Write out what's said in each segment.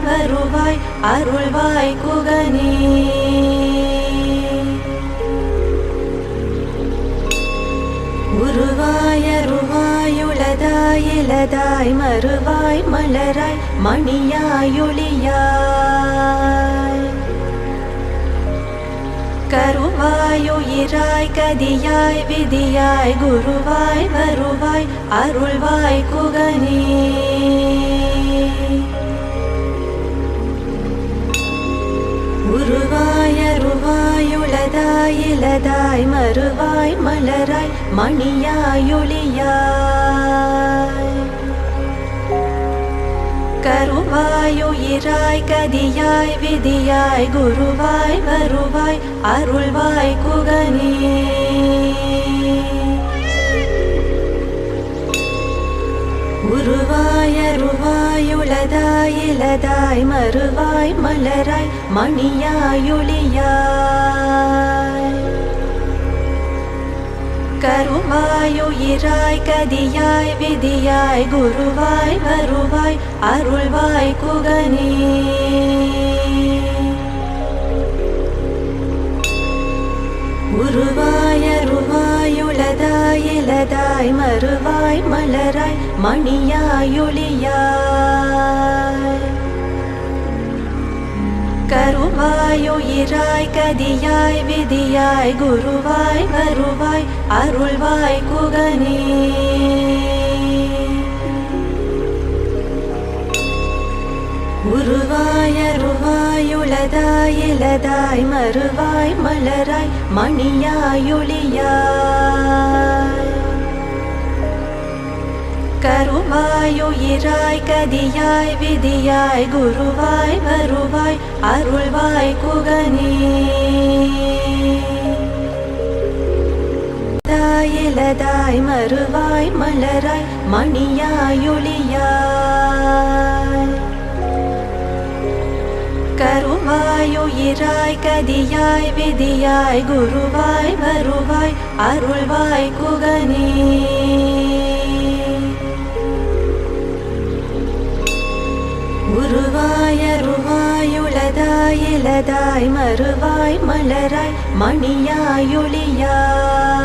வருவாய் வருவாய் அருள்வாய் குகனே. உருவாய் அருவாய் உளதாய் இலதாய் மறுவாய் மலராய் மணியாய் கருவாயுயிராய் கதியாய் விதியாய் குருவாய் வருவாய் அருள்வாய் குகனே. மலராய் இலதாய் மறுவாய் மலராய் மணியாய் கருவாயுயிராய் கதியாய் விதியாய் குருவாய் வருவாய் அருள்வாய் குகனே. உருவாய் அருவாய் இலதாய் மறுவாய் மலராய் மணியாயுளியாய் கருவாயுயிராய் கதியாய் விதியாய் குருவாய் வருவாய் அருள்வாய் குகனே. உருவாய் மணியாயுளதாய் இலதாய் மறுவாய் மலராய் மணியாய் கருவாயுயிராய் கதியாய் விதியாய் குருவாய் வருவாய் அருள்வாய் குகனே. உருவாய் அருவாய் மணியாயுளதாய் இலதாய் மறுவாய் மலராய் மணியாயுளியாய். கருவாயுயிராய் கதியாய் விதியாய் குருவாய் வருவாய் அருள்வாய் குகனே. இலதாய் மறுவாய் மலராய் மணியாயுளியாய். கருவாய் உயிராய் கதியாய் விதியாய் குருவாய் வருவாய் அருள்வாய் குகனே. குருவாய் அருவாய் உளதாய் இலதாய் மறுவாய் மலராய் மணியாய் ஒளியாய்.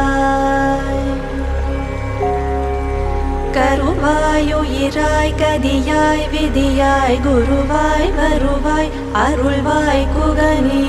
உயிராய் கதியாய் விதியாய் குருவாய் வருவாய் அருள்வாய் குகனே